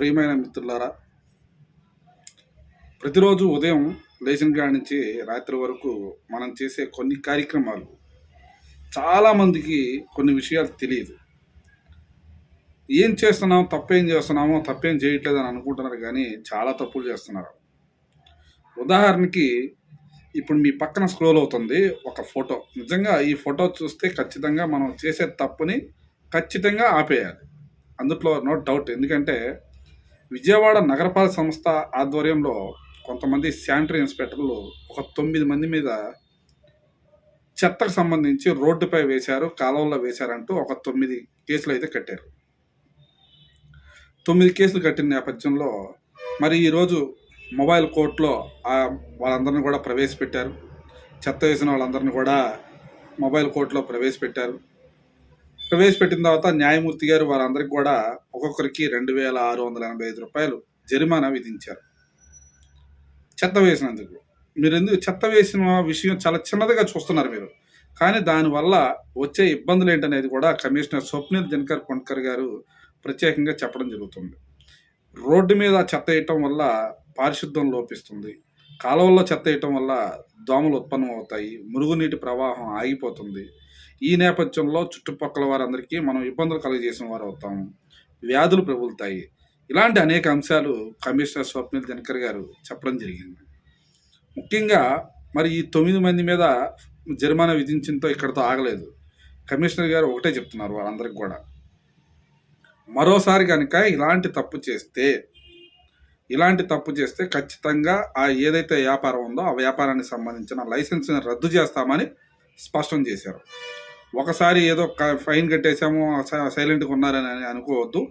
ప్రియమైన మిత్రులారా ప్రతిరోజు ఉదయం లేచిన కాడి నుంచి రాత్రి వరకు మనం చేసే కొన్ని కార్యక్రమాలు చాలామందికి కొన్ని విషయాలు తెలియదు. ఏం చేస్తున్నాం తప్పేం చేస్తున్నామో తప్పేం చేయట్లేదు అని అనుకుంటున్నారు కానీ చాలా తప్పులు చేస్తున్నారు. ఉదాహరణకి ఇప్పుడు మీ పక్కన స్క్రోల్ అవుతుంది ఒక ఫోటో. నిజంగా ఈ ఫోటో చూస్తే ఖచ్చితంగా మనం చేసే తప్పుని ఖచ్చితంగా ఆపేయాలి. అందుట్లో నో డౌట్. ఎందుకంటే విజయవాడ నగరపాలక సంస్థ ఆధ్వర్యంలో కొంతమంది శానిటరీ ఇన్స్పెక్టర్లు ఒక తొమ్మిది మంది మీద చెత్తకు సంబంధించి రోడ్డుపై వేశారు కాలువల్లో వేశారంటూ ఒక తొమ్మిది కేసులు అయితే కట్టారు. తొమ్మిది కేసులు కట్టిన నేపథ్యంలో మరి ఈరోజు మొబైల్ కోర్టులో వాళ్ళందరినీ కూడా ప్రవేశపెట్టారు. చెత్త వేసిన వాళ్ళందరినీ కూడా మొబైల్ కోర్టులో ప్రవేశపెట్టారు. ప్రవేశపెట్టిన తర్వాత న్యాయమూర్తి గారు వారందరికీ కూడా ఒక్కొక్కరికి రెండు వేల ఆరు వందల ఎనభై ఐదు రూపాయలు జరిమానా విధించారు. చెత్త వేసినందుకు. మీరు ఎందుకు చెత్త వేసిన విషయం చాలా చిన్నదిగా చూస్తున్నారు మీరు. కానీ దానివల్ల వచ్చే ఇబ్బందులు ఏంటనేది కూడా కమిషనర్ స్వప్నిల్ దినకర్ కొన్కర్ గారు ప్రత్యేకంగా చెప్పడం జరుగుతుంది. రోడ్డు మీద చెత్త వేయటం వల్ల పారిశుద్ధం లోపిస్తుంది. కాలువల్లో చెత్త వేయటం వల్ల దోమలు ఉత్పన్నం అవుతాయి మురుగునీటి ప్రవాహం ఆగిపోతుంది. ఈ నేపథ్యంలో చుట్టుపక్కల వారందరికీ మనం ఇబ్బందులు కలుగజేసిన వారు అవుతాము వ్యాధులు ప్రబులుతాయి. ఇలాంటి అనేక అంశాలు కమిషనర్ స్వప్నిల్ దినకర్ గారు చెప్పడం జరిగింది. ముఖ్యంగా మరి ఈ తొమ్మిది మంది మీద జరిమానా విధించడంతో ఇక్కడతో ఆగలేదు. కమిషనర్ గారు ఒకటే చెప్తున్నారు వాళ్ళందరికీ కూడా. మరోసారి కనుక ఇలాంటి తప్పు చేస్తే ఇలాంటి తప్పు చేస్తే ఖచ్చితంగా ఆ ఏదైతే వ్యాపారం ఉందో ఆ వ్యాపారానికి సంబంధించిన లైసెన్స్ని రద్దు చేస్తామని స్పష్టం చేశారు. ఒకసారి ఏదో క- ఫైన్ కట్టేసాము సైలెంట్గా ఉన్నారని అనుకోవద్దు.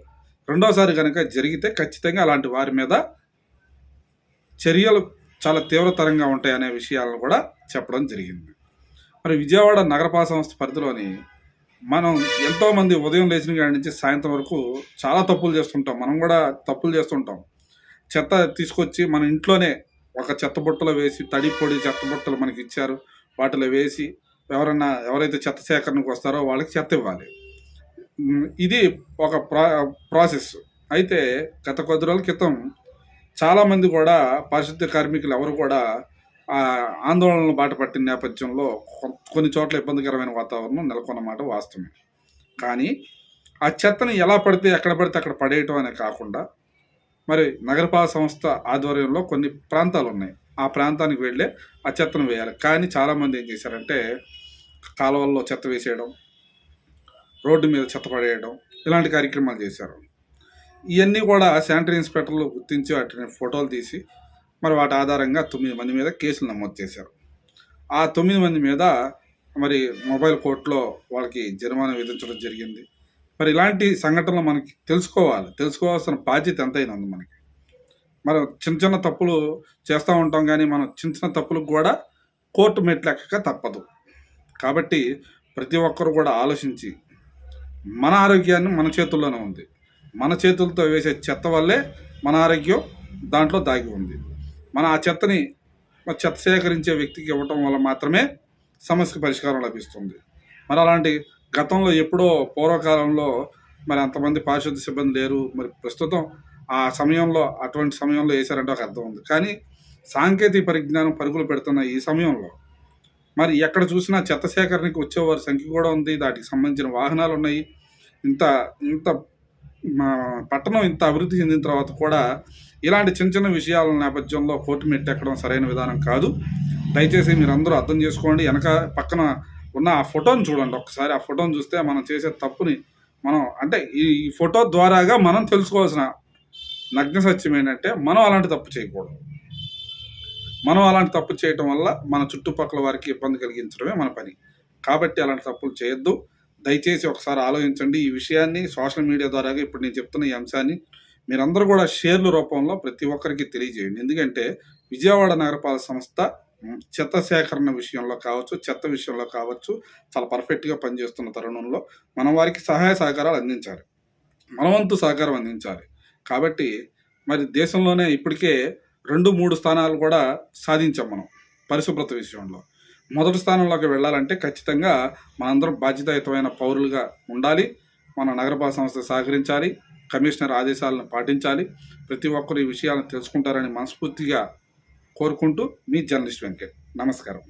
రెండోసారి కనుక జరిగితే ఖచ్చితంగా అలాంటి వారి మీద చర్యలు చాలా తీవ్రతరంగా ఉంటాయనే విషయాలను కూడా చెప్పడం జరిగింది. మరి విజయవాడ నగరపాలక సంస్థ పరిధిలోని మనం ఎంతోమంది ఉదయం లేచిన కాడి నుంచి సాయంత్రం వరకు చాలా తప్పులు చేస్తుంటాం. మనం కూడా తప్పులు చేస్తుంటాం. చెత్త తీసుకొచ్చి మన ఇంట్లోనే ఒక చెత్త బుట్టలో వేసి తడి పొడి చెత్త బుట్టలు మనకి ఇచ్చారు. వాటిలో వేసి ఎవరన్నా ఎవరైతే చెత్త సేకరణకు వస్తారో వాళ్ళకి చెత్త ఇవ్వాలి. ఇది ఒక ప్రా ప్రాసెస్. అయితే గత కొద్ది రోజుల క్రితం చాలామంది కూడా పారిశుద్ధ్య కార్మికులు ఎవరు కూడా ఆ, ఆందోళనలు బాట పట్టిన నేపథ్యంలో కొన్ని చోట్ల ఇబ్బందికరమైన వాతావరణం నెలకొన్నమాట వాస్తవమే. కానీ ఆ చెత్తని ఎలా పడితే ఎక్కడ పడితే అక్కడ పడేయటం అనే కాకుండా మరి నగరపాలక సంస్థ ఆధ్వర్యంలో కొన్ని ప్రాంతాలు ఉన్నాయి ఆ ప్రాంతానికి వెళ్ళే ఆ చెత్తను వేయాలి. కానీ చాలామంది ఏం చేశారంటే కాలువల్లో చెత్త వేసేయడం రోడ్డు మీద చెత్త పడేయడం ఇలాంటి కార్యక్రమాలు చేశారు. ఇవన్నీ కూడా శానిటరీ ఇన్స్పెక్టర్లు గుర్తించి వాటిని ఫోటోలు తీసి మరి వాటి ఆధారంగా తొమ్మిది మంది మీద కేసులు నమోదు చేశారు. ఆ తొమ్మిది మంది మీద మరి మొబైల్ కోర్టులో వాళ్ళకి జరిమానా విధించడం జరిగింది. మరి ఇలాంటి సంఘటనలు మనకి తెలుసుకోవాలి. తెలుసుకోవాల్సిన బాధ్యత ఎంతైనా ఉంది మనకి. మనం చిన్న చిన్న తప్పులు చేస్తూ ఉంటాం కానీ మనం చిన్న చిన్న తప్పులకు కూడా కోర్టు మెట్లెక్కక తప్పదు. కాబట్టి ప్రతి ఒక్కరు కూడా ఆలోచించి మన ఆరోగ్యాన్ని మన చేతుల్లోనే ఉంది. మన చేతులతో వేసే చెత్త వల్లే మన ఆరోగ్యం దాంట్లో దాగి ఉంది. మన ఆ చెత్తని చెత్త సేకరించే వ్యక్తికి ఇవ్వటం వల్ల మాత్రమే సమస్యకు పరిష్కారం లభిస్తుంది. మరి అలాంటి గతంలో ఎప్పుడో పూర్వకాలంలో మరి అంతమంది పారిశుద్ధ సిబ్బంది లేరు. మరి ప్రస్తుతం ఆ సమయంలో అటువంటి సమయంలో వేశారంటే ఒక అర్థం ఉంది. కానీ సాంకేతిక పరిజ్ఞానం పరుగులు పెడుతున్న ఈ సమయంలో మరి ఎక్కడ చూసినా చెత్త సేకరణకి వచ్చేవారి సంఖ్య కూడా ఉంది. దాటికి సంబంధించిన వాహనాలు ఉన్నాయి. ఇంత ఇంత మా పట్టణం ఇంత అభివృద్ధి చెందిన తర్వాత కూడా ఇలాంటి చిన్న చిన్న విషయాల నేపథ్యంలో కోర్టు మెట్టెక్కడం సరైన విధానం కాదు. దయచేసి మీరు అందరూ అర్థం చేసుకోండి. వెనక పక్కన ఉన్న ఆ ఫోటోని చూడండి ఒకసారి ఆ ఫోటోని చూస్తే మనం చేసే తప్పుని మనం అంటే ఈ ఈ ఫోటో ద్వారాగా మనం తెలుసుకోవాల్సిన నగ్న సత్యం ఏంటంటే మనం అలాంటి తప్పు చేయకూడదు. మనం అలాంటి తప్పు చేయటం వల్ల మన చుట్టుపక్కల వారికి ఇబ్బంది కలిగించడమే మన పని. కాబట్టి అలాంటి తప్పులు చేయొద్దు. దయచేసి ఒకసారి ఆలోచించండి. ఈ విషయాన్ని సోషల్ మీడియా ద్వారా ఇప్పుడు నేను చెప్తున్న ఈ అంశాన్ని మీరందరూ కూడా షేర్ల రూపంలో ప్రతి ఒక్కరికి తెలియజేయండి. ఎందుకంటే విజయవాడ నగరపాలక సంస్థ చెత్త సేకరణ విషయంలో కావచ్చు చెత్త విషయంలో కావచ్చు చాలా పర్ఫెక్ట్గా పనిచేస్తున్న తరుణంలో మనం వారికి సహాయ సహకారాలు అందించాలి. మనవంతు సహకారం అందించాలి. కాబట్టి మరి దేశంలోనే ఇప్పటికే రెండు మూడు స్థానాలు కూడా సాధించాం మనం పరిశుభ్రత విషయంలో. మొదటి స్థానంలోకి వెళ్ళాలంటే ఖచ్చితంగా మనందరం బాధ్యతాయుతమైన పౌరులుగా ఉండాలి. మన నగరపాలక సంస్థ సహకరించాలి. కమిషనర్ ఆదేశాలను పాటించాలి. ప్రతి ఒక్కరు ఈ విషయాలను తెలుసుకుంటారని మనస్ఫూర్తిగా కోరుకుంటూ మీ జర్నలిస్ట్ వెంకట్. నమస్కారం.